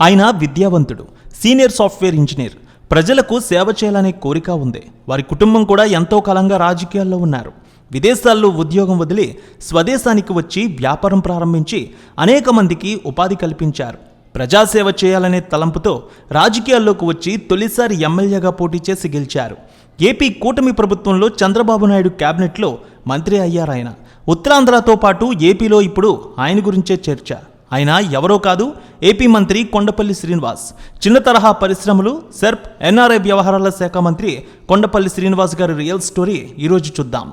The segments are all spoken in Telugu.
ఆయన విద్యావంతుడు సీనియర్ సాఫ్ట్వేర్ ఇంజనీర్. ప్రజలకు సేవ చేయాలనే కోరిక ఉంది. వారి కుటుంబం కూడా ఎంతో కాలంగా రాజకీయాల్లో ఉన్నారు. విదేశాల్లో ఉద్యోగం వదిలి స్వదేశానికి వచ్చి వ్యాపారం ప్రారంభించి అనేక మందికి ఉపాధి కల్పించారు. ప్రజాసేవ చేయాలనే తలంపుతో రాజకీయాల్లోకి వచ్చి తొలిసారి ఎమ్మెల్యేగా పోటీ చేసి గెలిచారు. ఏపీ కూటమి ప్రభుత్వంలో చంద్రబాబు నాయుడు క్యాబినెట్లో మంత్రి అయ్యారాయన. ఉత్తరాంధ్రతో పాటు ఏపీలో ఇప్పుడు ఆయన గురించే చర్చ. ఆయన ఎవరో కాదు ఏపీ మంత్రి కొండపల్లి శ్రీనివాస్. చిన్న తరహా పరిశ్రమలు సెర్ప్ ఎన్ఆర్ఐ వ్యవహారాల శాఖ మంత్రి కొండపల్లి శ్రీనివాస్ గారి రియల్ స్టోరీ ఈరోజు చూద్దాం.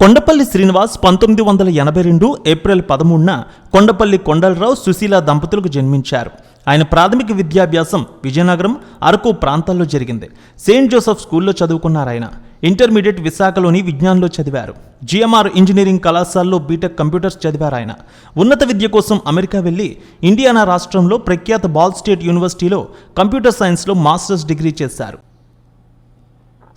కొండపల్లి శ్రీనివాస్ పంతొమ్మిది వందల ఎనభై రెండు ఏప్రిల్ పదమూడున కొండపల్లి కొండలరావు సుశీల దంపతులకు జన్మించారు. ఆయన ప్రాథమిక విద్యాభ్యాసం విజయనగరం అరకు ప్రాంతాల్లో జరిగింది. సెయింట్ జోసెఫ్ స్కూల్లో చదువుకున్నారు ఆయన. ఇంటర్మీడియట్ విశాఖలోని విజ్ఞాన్లో చదివారు. జిఎంఆర్ ఇంజనీరింగ్ కళాశాలలో బీటెక్ కంప్యూటర్స్ చదివారు ఆయన. ఉన్నత విద్య కోసం అమెరికా వెళ్ళి ఇండియానా రాష్ట్రంలో ప్రఖ్యాత బాల్ స్టేట్ యూనివర్సిటీలో కంప్యూటర్ సైన్స్లో మాస్టర్స్ డిగ్రీ చేశారు.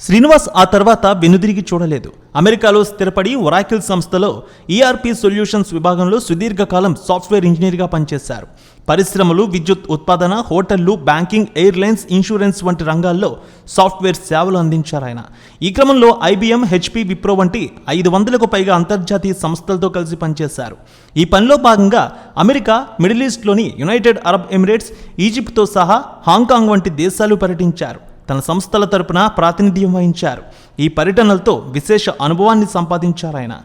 శ్రీనివాస్ ఆ తర్వాత వెనుదిరిగి చూడలేదు. అమెరికాలో స్థిరపడి ఒరాకిల్ సంస్థలో ఈఆర్పి సొల్యూషన్స్ విభాగంలో సుదీర్ఘకాలం సాఫ్ట్వేర్ ఇంజనీర్గా పనిచేశారు. పరిశ్రమలు విద్యుత్ ఉత్పాదన హోటళ్ళు బ్యాంకింగ్ ఎయిర్లైన్స్ ఇన్సూరెన్స్ వంటి రంగాల్లో సాఫ్ట్వేర్ సేవలు అందించారు ఆయన. ఈ క్రమంలో ఐబీఎం హెచ్పి విప్రో వంటి ఐదు వందలకు పైగా అంతర్జాతీయ సంస్థలతో కలిసి పనిచేశారు. ఈ పనిలో భాగంగా అమెరికా మిడిల్ ఈస్ట్లోని యునైటెడ్ అరబ్ ఎమిరేట్స్ ఈజిప్ట్తో సహా హాంకాంగ్ వంటి దేశాలు పర్యటించారు. తన సంస్థల తరపున ప్రాతినిధ్యం వహించారు. ఈ పర్యటనలతో విశేష అనుభవాన్ని సంపాదించారు ఆయన.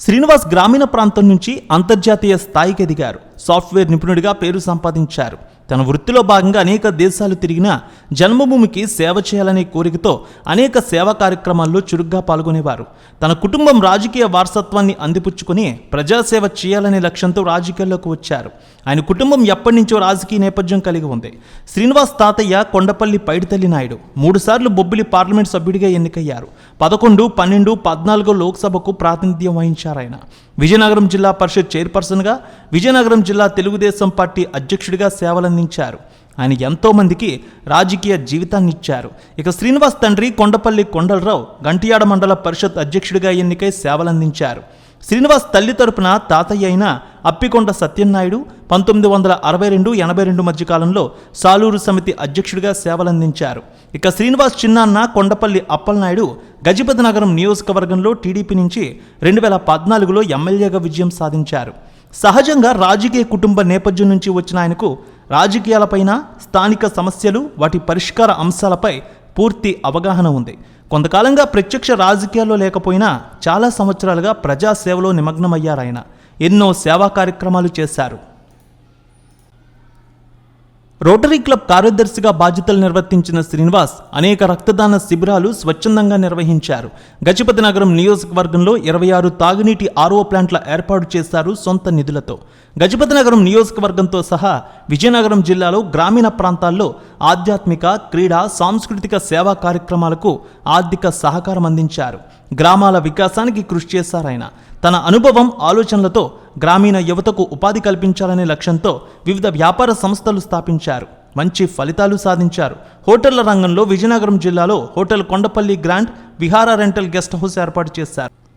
శ్రీనివాస్ గ్రామీణ ప్రాంతం నుంచి అంతర్జాతీయ స్థాయికి ఎదిగారు. సాఫ్ట్వేర్ నిపుణుడిగా పేరు సంపాదించారు. తన వృత్తిలో భాగంగా అనేక దేశాలు తిరిగిన జన్మభూమికి సేవ చేయాలనే కోరికతో అనేక సేవా కార్యక్రమాల్లో చురుగ్గా పాల్గొనేవారు. తన కుటుంబం రాజకీయ వారసత్వాన్ని అందిపుచ్చుకొని ప్రజాసేవ చేయాలనే లక్ష్యంతో రాజకీయాల్లోకి వచ్చారు. ఆయన కుటుంబం ఎప్పటి నుంచో రాజకీయ నేపథ్యం కలిగి ఉంది. శ్రీనివాస్ తాతయ్య కొండపల్లి పైడితల్లి నాయుడు మూడుసార్లు బొబ్బిలి పార్లమెంట్ సభ్యుడిగా ఎన్నికయ్యారు. పదకొండు పన్నెండు పద్నాలుగో లోక్సభకు ప్రాతినిధ్యం వహించారు ఆయన. విజయనగరం జిల్లా పరిషత్ చైర్పర్సన్గా విజయనగరం జిల్లా తెలుగుదేశం పార్టీ అధ్యక్షుడిగా సేవలందించారు ఆయన ఎంతోమందికి రాజకీయ జీవితాన్ని ఇచ్చారు. ఇక శ్రీనివాస్ తండ్రి కొండపల్లి కొండలరావు గంటియాడ మండల పరిషత్ అధ్యక్షుడిగా ఎన్నికై సేవలందించారు. శ్రీనివాస్ తల్లి తరపున తాతయ్య అయిన అప్పికొండ సత్యనాయుడు పంతొమ్మిది వందల అరవై రెండు ఎనభై రెండు మధ్య కాలంలో సాలూరు సమితి అధ్యక్షుడిగా సేవలందించారు. ఇక శ్రీనివాస్ చిన్నాన్న కొండపల్లి అప్పలనాయుడు గజపతి నగరం నియోజకవర్గంలో టీడీపీ నుంచి రెండు వేల పద్నాలుగులో ఎమ్మెల్యేగా విజయం సాధించారు. సహజంగా రాజకీయ కుటుంబ నేపథ్యం నుంచి వచ్చిన ఆయనకు రాజకీయాలపైన స్థానిక సమస్యలు వాటి పరిష్కార అంశాలపై పూర్తి అవగాహన ఉంది. కొంతకాలంగా ప్రత్యక్ష రాజకీయాల్లో లేకపోయినా చాలా సంవత్సరాలుగా ప్రజాసేవలో నిమగ్నమయ్యారాయన. ఎన్నో సేవా కార్యక్రమాలు చేశారు. రోటరీ క్లబ్ కార్యదర్శిగా బాధ్యతలు నిర్వర్తించిన శ్రీనివాస్ అనేక రక్తదాన శిబిరాలు స్వచ్ఛందంగా నిర్వహించారు. గజపతి నగరం నియోజకవర్గంలో ఇరవై ఆరు తాగునీటి ఆర్ఓ ప్లాంట్ల ఏర్పాటు చేశారు సొంత నిధులతో. గజపతి నగరం నియోజకవర్గంతో సహా విజయనగరం జిల్లాలో గ్రామీణ ప్రాంతాల్లో ఆధ్యాత్మిక క్రీడా సాంస్కృతిక సేవా కార్యక్రమాలకు ఆర్థిక సహకారం అందించారు. గ్రామాల వికాసానికి కృషి చేశారాయన తన అనుభవం ఆలోచనలతో గ్రామీణ యువతకు ఉపాధి కల్పించాలనే లక్ష్యంతో వివిధ వ్యాపార సంస్థలు స్థాపించారు. మంచి ఫలితాలు సాధించారు. హోటళ్ళ రంగంలో విజయనగరం జిల్లాలో hotel Kondapalli grand Vihara rental guest house ఏర్పాటు చేశారు.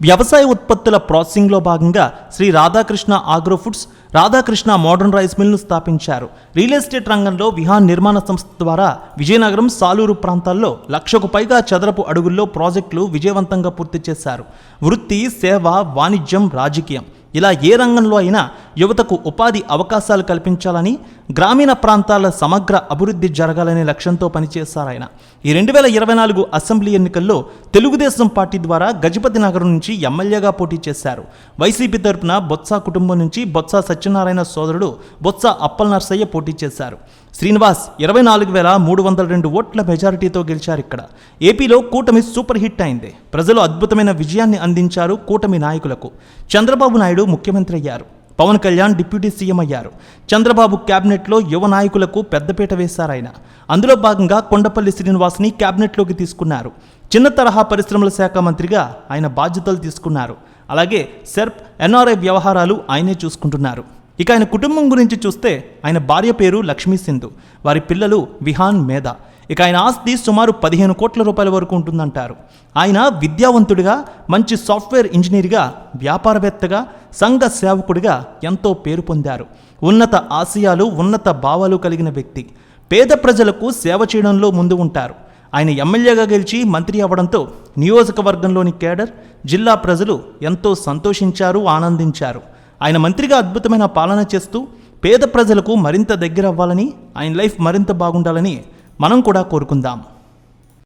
వ్యవసాయ ఉత్పత్తుల ప్రాసెసింగ్లో భాగంగా Sri Radhakrishna agro foods Radhakrishna modern rice మిల్ను స్థాపించారు. రియల్ ఎస్టేట్ రంగంలో విహాన్ నిర్మాణ సంస్థ ద్వారా విజయనగరం సాలూరు ప్రాంతాల్లో లక్షకు పైగా చదరపు అడుగుల్లో ప్రాజెక్టులు విజయవంతంగా పూర్తి చేశారు. వృత్తి సేవ వాణిజ్యం రాజకీయం. ఇలా ఏ రంగంలో అయినా యువతకు ఉపాధి అవకాశాలు కల్పించాలని గ్రామీణ ప్రాంతాల సమగ్ర అభివృద్ధి జరగాలనే లక్ష్యంతో పనిచేశారు ఆయన. ఈ రెండు వేల ఇరవై నాలుగు అసెంబ్లీ ఎన్నికల్లో తెలుగుదేశం పార్టీ ద్వారా గజపతి నగరం నుంచి ఎమ్మెల్యేగా పోటీ చేశారు. వైసీపీ తరపున బొత్స కుటుంబం నుంచి బొత్స సత్యనారాయణ సోదరుడు బొత్స అప్పల్ నర్సయ్య పోటీ చేశారు. శ్రీనివాస్ ఇరవై నాలుగు వేల మూడు వందల రెండు ఓట్ల మెజారిటీతో గెలిచారు ఇక్కడ. ఏపీలో కూటమి సూపర్ హిట్ అయింది. ప్రజలు అద్భుతమైన విజయాన్ని అందించారు కూటమి నాయకులకు. చంద్రబాబు నాయుడు ముఖ్యమంత్రి అయ్యారు. పవన్ కళ్యాణ్ డిప్యూటీ సీఎం అయ్యారు. చంద్రబాబు క్యాబినెట్లో యువ నాయకులకు పెద్దపీట వేశారాయన అందులో భాగంగా కొండపల్లి శ్రీనివాస్ని క్యాబినెట్లోకి తీసుకున్నారు. చిన్న తరహా పరిశ్రమల శాఖ మంత్రిగా ఆయన బాధ్యతలు తీసుకున్నారు. అలాగే సెర్ప్ ఎన్ఆర్ఐ వ్యవహారాలు ఆయనే చూసుకుంటున్నారు. ఇక ఆయన కుటుంబం గురించి చూస్తే ఆయన భార్య పేరు లక్ష్మీ సింధు వారి పిల్లలు విహాన్ మేధ. ఇక ఆయన ఆస్తి సుమారు పదిహేను కోట్ల రూపాయల వరకు ఉంటుందంటారు. ఆయన విద్యావంతుడిగా మంచి సాఫ్ట్వేర్ ఇంజనీర్గా వ్యాపారవేత్తగా సంఘ సేవకుడిగా ఎంతో పేరు పొందారు. ఉన్నత ఆశయాలు ఉన్నత భావాలు కలిగిన వ్యక్తి. పేద ప్రజలకు సేవ చేయడంలో ముందు ఉంటారు. ఆయన ఎమ్మెల్యేగా గెలిచి మంత్రి అవ్వడంతో నియోజకవర్గంలోని కేడర్ జిల్లా ప్రజలు ఎంతో సంతోషించారు ఆనందించారు. ఆయన మంత్రిగా అద్భుతమైన పాలన చేస్తూ పేద ప్రజలకు మరింత దగ్గర అవ్వాలని ఆయన లైఫ్ మరింత బాగుండాలని మనం కూడా కోరుకుందాం.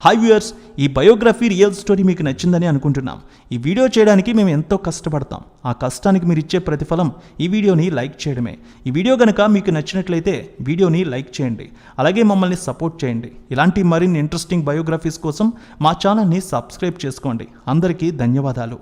హై వ్యూయర్స్ ఈ బయోగ్రఫీ రియల్ స్టోరీ మీకు నచ్చిందని అనుకుంటున్నాం. ఈ వీడియో చేయడానికి మేము ఎంతో కష్టపడతాం. ఆ కష్టానికి మీరు ఇచ్చే ప్రతిఫలం ఈ వీడియోని లైక్ చేయడమే. ఈ వీడియో కనుక మీకు నచ్చినట్లయితే వీడియోని లైక్ చేయండి. అలాగే మమ్మల్ని సపోర్ట్ చేయండి. ఇలాంటి మరిన్ని ఇంట్రెస్టింగ్ బయోగ్రఫీస్ కోసం మా ఛానల్ని సబ్స్క్రైబ్ చేసుకోండి. అందరికీ ధన్యవాదాలు.